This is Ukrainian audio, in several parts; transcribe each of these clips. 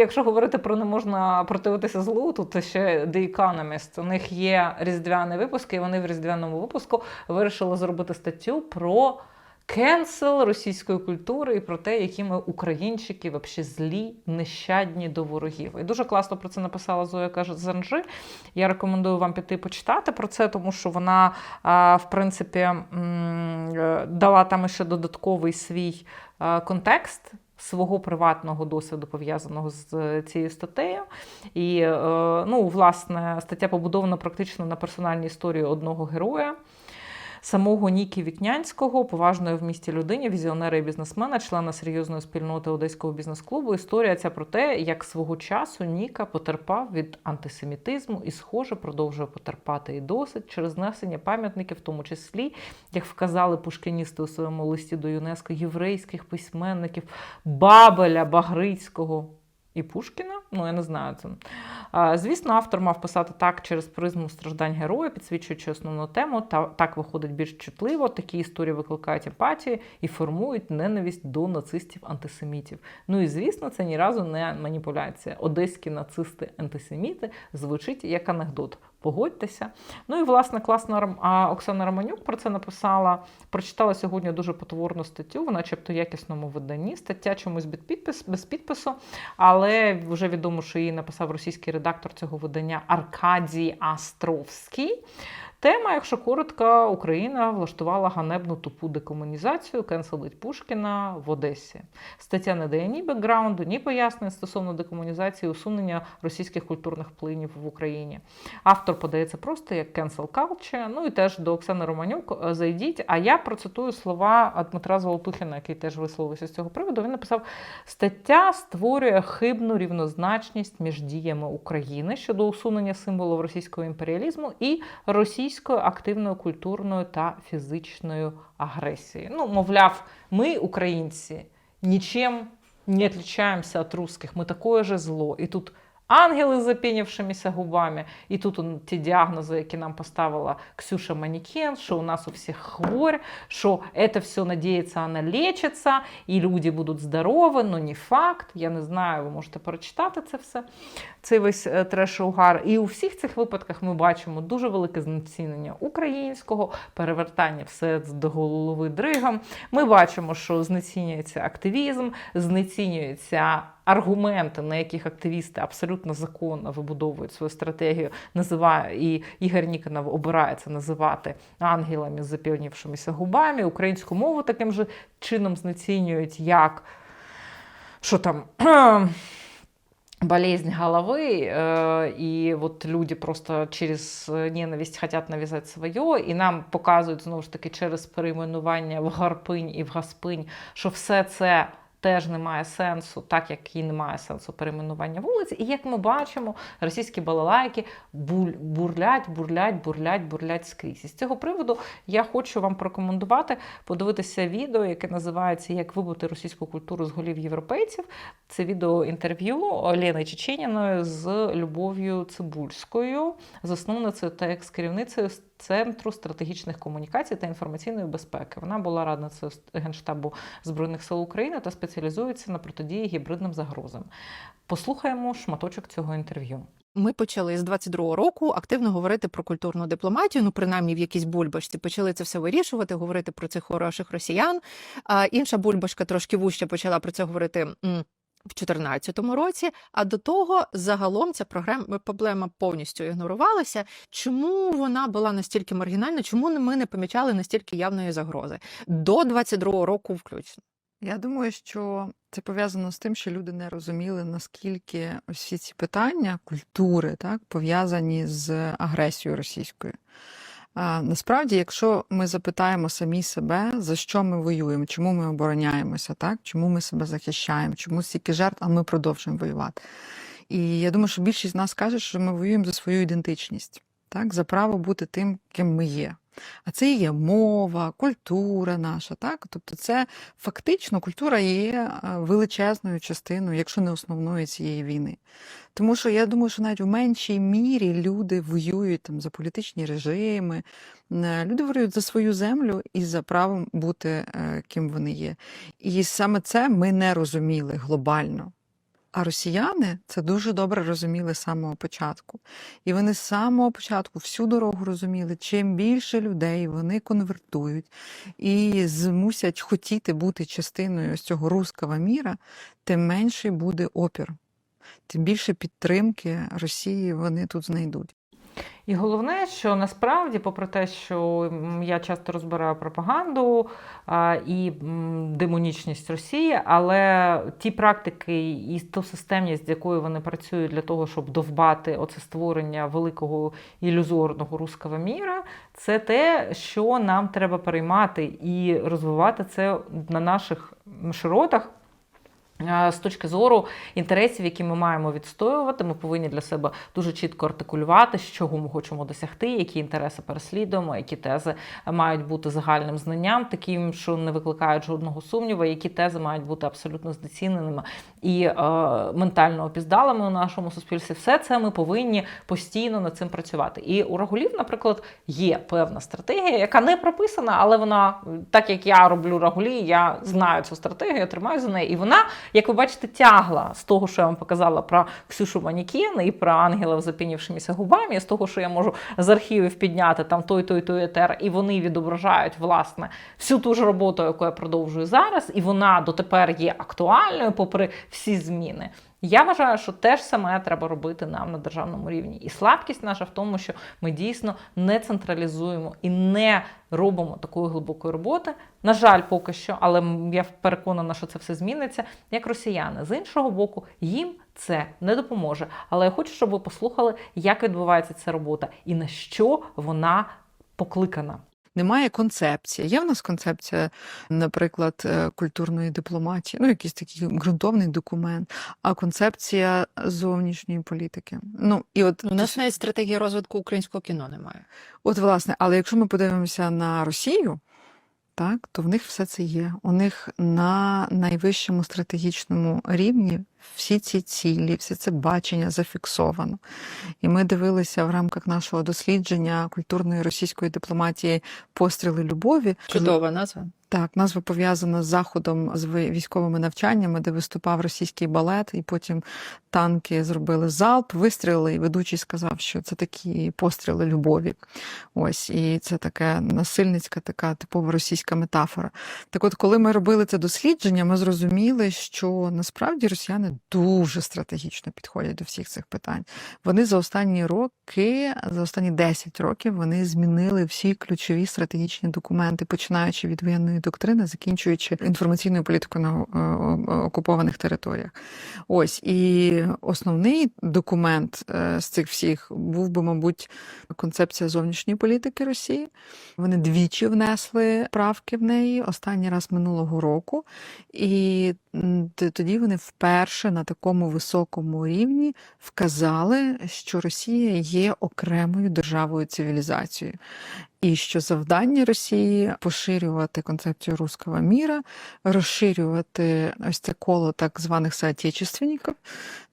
якщо говорити про не можна противитися злу, тут ще The Economist. У них є різдвяний випуск, і вони в різдвяному випуску вирішили зробити статтю про кенсел російської культури і про те, які ми українчики вообще злі, нещадні до ворогів. І дуже класно про це написала Зоя каже Занжи. Я рекомендую вам піти почитати про це, тому що вона, в принципі, е, дала там ще додатковий свій е, контекст. Свого приватного досвіду пов'язаного з е, цією статтею, і е, ну, власне стаття побудована практично на персональній історії одного героя, самого Нікі Вікнянського, поважної в місті людині, візіонера і бізнесмена, члена серйозної спільноти Одеського бізнес-клубу. Історія ця про те, як свого часу Ніка потерпав від антисемітизму і, схоже, продовжує потерпати і досить через знесення пам'ятників, в тому числі, як вказали пушкіністи у своєму листі до ЮНЕСКО, єврейських письменників Бабеля, Багрицького. І Пушкіна, ну я не знаю це. Звісно, автор мав писати так через призму страждань героя, підсвічуючи основну тему. Та так виходить більш чутливо. Такі історії викликають емпатію і формують ненависть до нацистів-антисемітів. Ну і звісно, це ні разу не маніпуляція. Одеські нацисти-антисеміти звучить як анекдот. Погодьтеся. Ну і власне класна Оксана Романюк про це написала. Прочитала сьогодні дуже потворну статтю, в начебто якісному виданні. Стаття чомусь без підпис, без підпису, але вже відомо, що її написав російський редактор цього видання Аркадій Астровський. Тема, якщо коротко, Україна влаштувала ганебну тупу декомунізацію, кенселить Пушкіна в Одесі. Стаття не дає ні бекграунду, ні пояснень стосовно декомунізації усунення російських культурних вплинів в Україні. Автор подається просто як cancel culture. Ну і теж до Оксани Романюк е, зайдіть. А я процитую слова Дмитра Золотухіна, який теж висловився з цього приводу. Він написав: стаття створює хибну рівнозначність між діями України щодо усунення символів російського імперіалізму і російською активною культурною та фізичною агресією. Ну, мовляв, ми, українці, нічим не отличаемся от русских, мы такое же зло. І тут ангели з запінявшимися губами, і тут ті діагнози, які нам поставила Ксюша Манікен, що у нас у всіх хворь, що це все надіється, вона лечиться, і люди будуть здорові, но не факт. Я не знаю, ви можете перечитати це все, цей весь е, треш-угар. І у всіх цих випадках ми бачимо дуже велике знецінення українського, перевертання все до голови дригом. Ми бачимо, що знецінюється активізм, знецінюються аргументи, на яких активісти абсолютно законно вибудовують свою стратегію, називає і Ігор Ніконов обирає це називати ангелами з запівнівшимися губами. Українську мову таким же чином знецінюють, як що там. Болезнь головы, э, и вот люди просто через ненависть хотят навязать своє, і нам показують знову ж таки через перейменування в Гарпинь і в Гаспинь, що все це теж не має сенсу, так як і немає сенсу перейменування вулиць. І як ми бачимо, російські балалайки бурлять, бурлять, бурлять, бурлять скрізь. І з цього приводу я хочу вам порекомендувати подивитися відео, яке називається Як вибути російську культуру з голів європейців. Це відео інтерв'ю Олени Чеченіної з Любов'ю Цибульською, засновницею та екс-керівницею Центру стратегічних комунікацій та інформаційної безпеки. Вона була радницею Генштабу Збройних сил України та спеціалізується на протидії гібридним загрозам. Послухаємо шматочок цього інтерв'ю. Ми почали з 22-го року активно говорити про культурну дипломатію. Ну, принаймні в якійсь бульбашці почали це все вирішувати, говорити про цих хороших росіян. А інша бульбашка трошки вужче почала про це говорити. В 2014 році, а до того загалом ця проблема повністю ігнорувалася. Чому вона була настільки маргінальна? Чому ми не помічали настільки явної загрози до 22-го року, включно? Я думаю, що це пов'язано з тим, що люди не розуміли, наскільки всі ці питання культури так, пов'язані з агресією російською. А, насправді, якщо ми запитаємо самі себе, за що ми воюємо, чому ми обороняємося, так? чому ми себе захищаємо, чому стільки жертв, а ми продовжуємо воювати. І я думаю, що більшість з нас каже, що ми воюємо за свою ідентичність, так? за право бути тим, ким ми є. А це є мова, культура наша, так? Тобто, це фактично культура є е, величезною частиною, якщо не основною цієї війни. Тому що я думаю, що навіть в меншій мірі люди воюють там за політичні режими, е, люди воюють за свою землю і за правом бути е, ким вони є. І саме це ми не розуміли глобально. А росіяни це дуже добре розуміли з самого початку. І вони з самого початку всю дорогу розуміли, чим більше людей вони конвертують і змусять хотіти бути частиною з цього руского міра, тим менший буде опір, тим більше підтримки Росії вони тут знайдуть. І головне, що насправді, попри те, що я часто розбираю пропаганду а, і демонічність Росії, але ті практики і ту системність, з якою вони працюють для того, щоб довбати оце створення великого ілюзорного руского міра, це те, що нам треба переймати і розвивати це на наших широтах. Е, З точки зору інтересів, які ми маємо відстоювати, ми повинні для себе дуже чітко артикулювати, з чого ми хочемо досягти, які інтереси переслідуємо, які тези мають бути загальним знанням, таким, що не викликають жодного сумніву, які тези мають бути абсолютно знеціненими і е, ментально опіздалими у нашому суспільстві. Все це ми повинні постійно над цим працювати. І у Рагулів, наприклад, є певна стратегія, яка не прописана, але вона, так як я роблю Рагулі, я знаю цю стратегію, я тримаю за неї, і вона як ви бачите, тягла з того, що я вам показала про Ксюшу Манікін і про ангелів з опінівшимися губами, з того, що я можу з архівів підняти там той, той, той етер, і вони відображають власне всю ту ж роботу, яку я продовжую зараз, і вона дотепер є актуальною, попри всі зміни. Я вважаю, що те ж саме треба робити нам на державному рівні. І слабкість наша в тому, що ми дійсно не централізуємо і не робимо такої глибокої роботи. На жаль, поки що, але я переконана, що це все зміниться, як росіяни. З іншого боку, їм це не допоможе. Але я хочу, щоб ви послухали, як відбувається ця робота і на що вона покликана. Немає концепції. Є в нас концепція, наприклад, е, культурної дипломатії, ну якийсь такий ґрунтовний документ, а концепція зовнішньої політики. Ну і от У нас навіть стратегії розвитку українського кіно немає. От, власне, але якщо ми подивимося на Росію, так, то в них все це є. У них на найвищому стратегічному рівні всі ці цілі, все це бачення зафіксовано. І ми дивилися в рамках нашого дослідження культурної російської дипломатії постріли любові. Чудова назва. Так, назва пов'язана з заходом з ви- військовими навчаннями, де виступав російський балет, і потім танки зробили залп, вистрілили, і ведучий сказав, що це такі постріли любові. Ось, і це така насильницька, така типова російська метафора. Так от, коли ми робили це дослідження, ми зрозуміли, що насправді росіяни дуже стратегічно підходять до всіх цих питань. Вони за останні роки, за останні 10 років, вони змінили всі ключові стратегічні документи, починаючи від воєнної доктрини, закінчуючи інформаційною політикою на е, е, окупованих територіях. Ось і основний документ е, з цих всіх був би, мабуть, концепція зовнішньої політики Росії. Вони двічі внесли правки в неї останній раз минулого року, і тоді вони вперше на такому високому рівні вказали, що Росія є окремою державою цивілізацією. І що завдання Росії поширювати концепцію руського міра, розширювати ось це коло так званих соотечественників.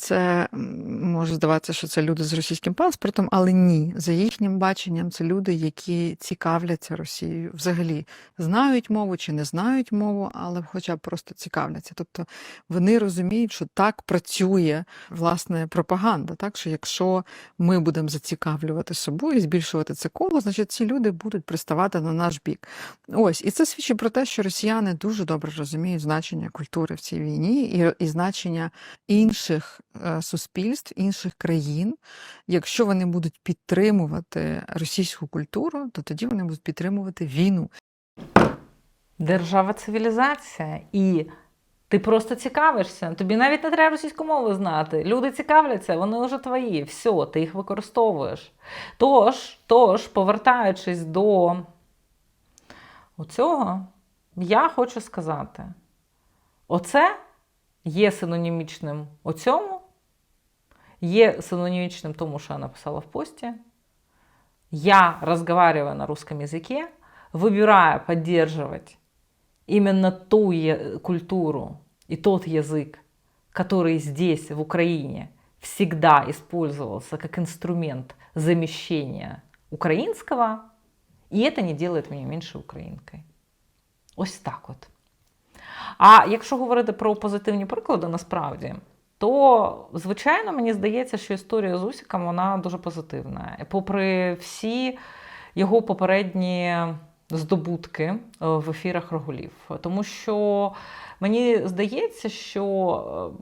Це може здаватися, що це люди з російським паспортом, але ні. За їхнім баченням, це люди, які цікавляться Росією, взагалі знають мову чи не знають мову, але хоча б просто цікавляться. Тобто вони розуміють, що так працює власне пропаганда. Так що якщо ми будемо зацікавлювати собою збільшувати це коло, значить ці люди будуть приставати на наш бік. Ось, і це свідчить про те, що росіяни дуже добре розуміють значення культури в цій війні і, і значення інших е, суспільств, інших країн. Якщо вони будуть підтримувати російську культуру, то тоді вони будуть підтримувати війну. Держава цивілізація. І ти просто цікавишся. Тобі навіть не треба російську мову знати. Люди цікавляться, вони вже твої. Все, ти їх використовуєш. Тож, тож, повертаючись до цього, я хочу сказати: оце є синонімічним оцьому, є синонімічним тому, що я написала в пості. Я разговариваю на русском языке, выбирая поддерживать именно ту е- культуру и тот язык, который здесь, в Украине, всегда использовался как инструмент замещения украинского, и это не делает меня меньше українкою. Ось так от. А якщо говорити про позитивні приклади, насправді, то звичайно мені здається, що історія з Усіком вона дуже позитивна. І Попри всі його попередні здобутки е, в ефірах Рогулів. Тому що мені здається, що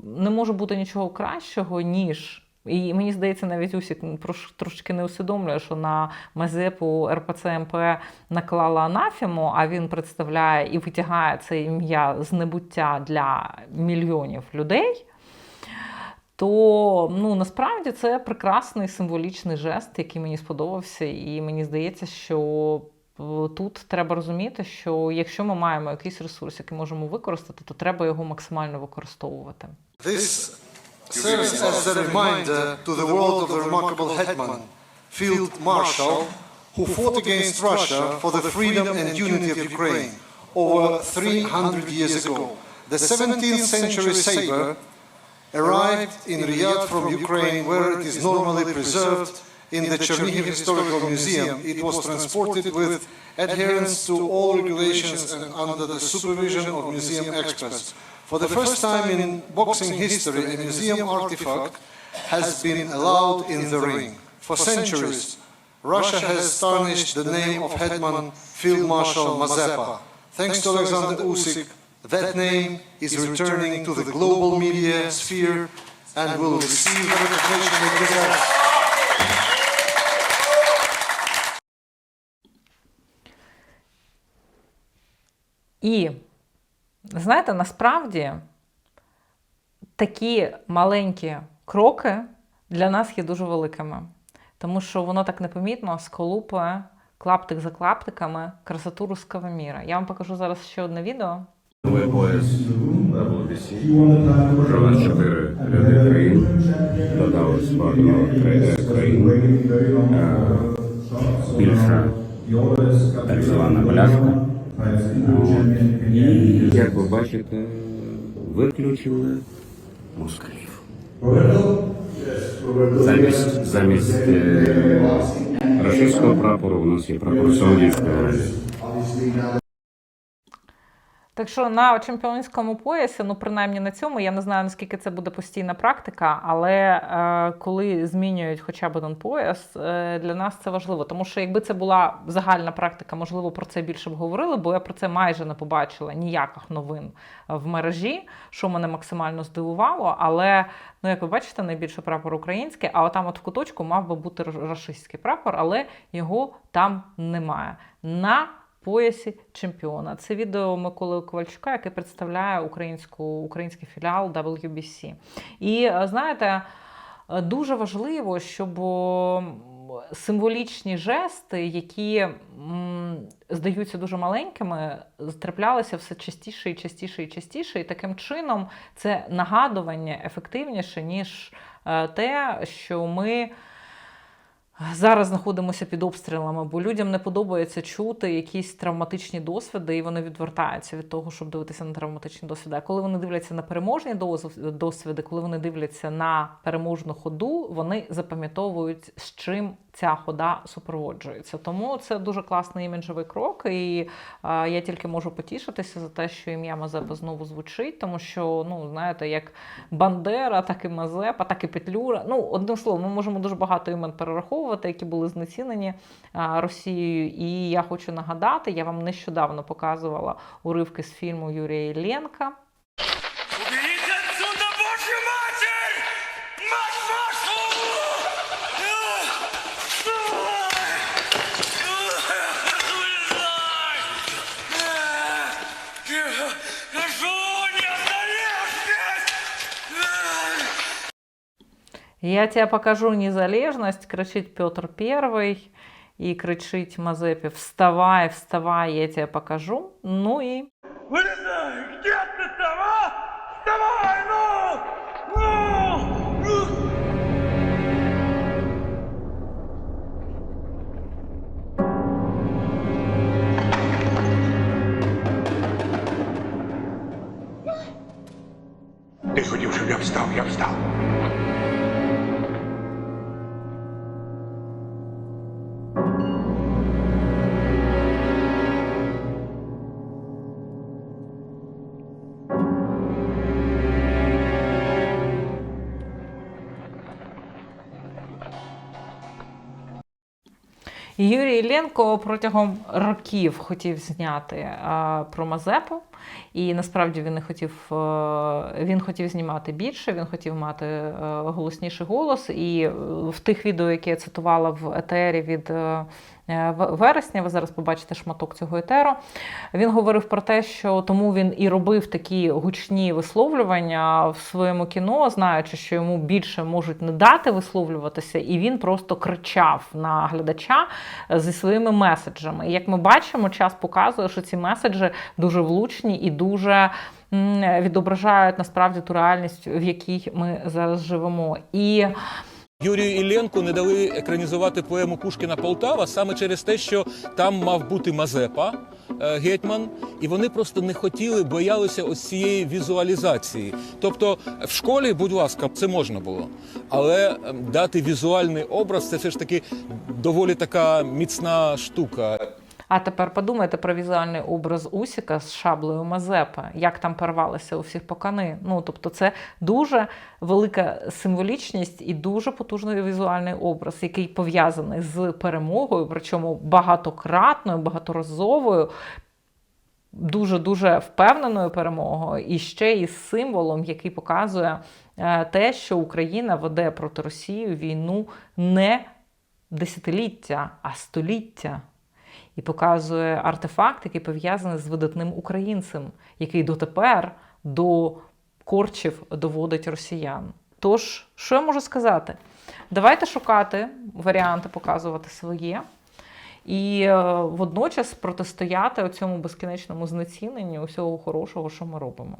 е, не може бути нічого кращого, ніж. І мені здається, навіть трош- трошки не усвідомлює, що на Мазепу РПЦ МП наклала анафему, а він представляє і витягає це ім'я з небуття для мільйонів людей. То ну насправді це прекрасний символічний жест, який мені сподобався, і мені здається, що тут треба розуміти, що якщо ми маємо якийсь ресурс, який можемо використати, то треба його максимально використовувати. This serves as a reminder to the world of the remarkable hetman, Field Marshal, who fought against Russia for the freedom and unity of Ukraine over 300 years ago. The 17th century saber arrived in Riyadh from Ukraine, where it is normally preserved in the Chernihiv Historical Museum. It was transported with adherence to all regulations and under the supervision of museum experts. For the first time in boxing history, a museum artifact has been allowed in the ring. For centuries, Russia has tarnished the name of Hetman Field Marshal Mazepa. Thanks to Alexander Usyk, that name is returning to the global media sphere and will receive the recognition it deserves. І знаєте, насправді такі маленькі кроки для нас є дуже великими, тому що воно так непомітно сколупує клаптик за клаптиками красоту руського міра. Я вам покажу зараз ще одне відео. Новий пояс у чотири ряди країн. Додалось багато кра- країн. Е, Більша так звана бляшка. І, як ви бачите, виключили москалів. Замість, замість е, російського прапору у нас є прапор Саудівської Аравії. Так що на чемпіонському поясі, ну принаймні на цьому, я не знаю наскільки це буде постійна практика, але е, коли змінюють хоча б один пояс, е, для нас це важливо. Тому що якби це була загальна практика, можливо, про це більше б говорили, бо я про це майже не побачила ніяких новин в мережі, що мене максимально здивувало. Але ну, як ви бачите, найбільше прапор український, а отам от в куточку мав би бути рашистський прапор, але його там немає. На поясі чемпіона. Це відео Миколи Ковальчука, який представляє українську, український філіал WBC. І е, знаєте, е, дуже важливо, щоб символічні жести, які здаються дуже маленькими, траплялися все частіше і частіше і частіше. І таким чином це нагадування ефективніше, ніж е, те, що ми. Зараз знаходимося під обстрілами, бо людям не подобається чути якісь травматичні досвіди, і вони відвертаються від того, щоб дивитися на травматичні досвіди. А коли вони дивляться на переможні досвіди, коли вони дивляться на переможну ходу, вони запам'ятовують, з чим ця хода супроводжується. Тому це дуже класний іміджовий крок. І е, я тільки можу потішитися за те, що ім'я Мазепа знову звучить, тому що, ну знаєте, як Бандера, так і Мазепа, так і Петлюра. Ну, одним словом, ми можемо дуже багато імен перераховувати, які були знецінені а, Росією. І я хочу нагадати, я вам нещодавно показувала уривки з фільму Юрія Іллєнка. Я тебе покажу незалежність, кричить Петр І і кричить Мазепі: Вставай, вставай, я тебе покажу. Ну і Вылезай! Где ты там, а? Давай, ну! Ну! Ну! Ти хотів, щоб я встав, я встав. Юрій Ленко протягом років хотів зняти про Мазепу, і насправді він не хотів, е, він хотів знімати більше, він хотів мати е, голосніший голос. І е, в тих відео, які я цитувала в етері від вересня, ви зараз побачите шматок цього етеру. Він говорив про те, що тому він і робив такі гучні висловлювання в своєму кіно, знаючи, що йому більше можуть не дати висловлюватися, і він просто кричав на глядача зі своїми меседжами. І як ми бачимо, час показує, що ці меседжі дуже влучні і дуже відображають насправді ту реальність, в якій ми зараз живемо. І Юрію Ілленку не дали екранізувати поему Пушкіна Полтава саме через те, що там мав бути Мазепа е, гетьман, і вони просто не хотіли, боялися ось цієї візуалізації. Тобто, в школі, будь ласка, це можна було, але ем, дати візуальний образ це все ж таки доволі така міцна штука. А тепер подумайте про візуальний образ Усіка з шаблею Мазепи, як там порвалися у всіх покани. Ну тобто, це дуже велика символічність і дуже потужний візуальний образ, який пов'язаний з перемогою, причому багатократною, багаторазовою. Дуже дуже впевненою перемогою, і ще із символом, який показує е, те, що Україна веде проти Росії війну не десятиліття, а століття і показує артефакт, який пов'язаний з видатним українцем, який дотепер до корчів доводить росіян. Тож, що я можу сказати? Давайте шукати варіанти, показувати своє. І е, водночас протистояти цьому безкінечному знеціненню усього хорошого, що ми робимо.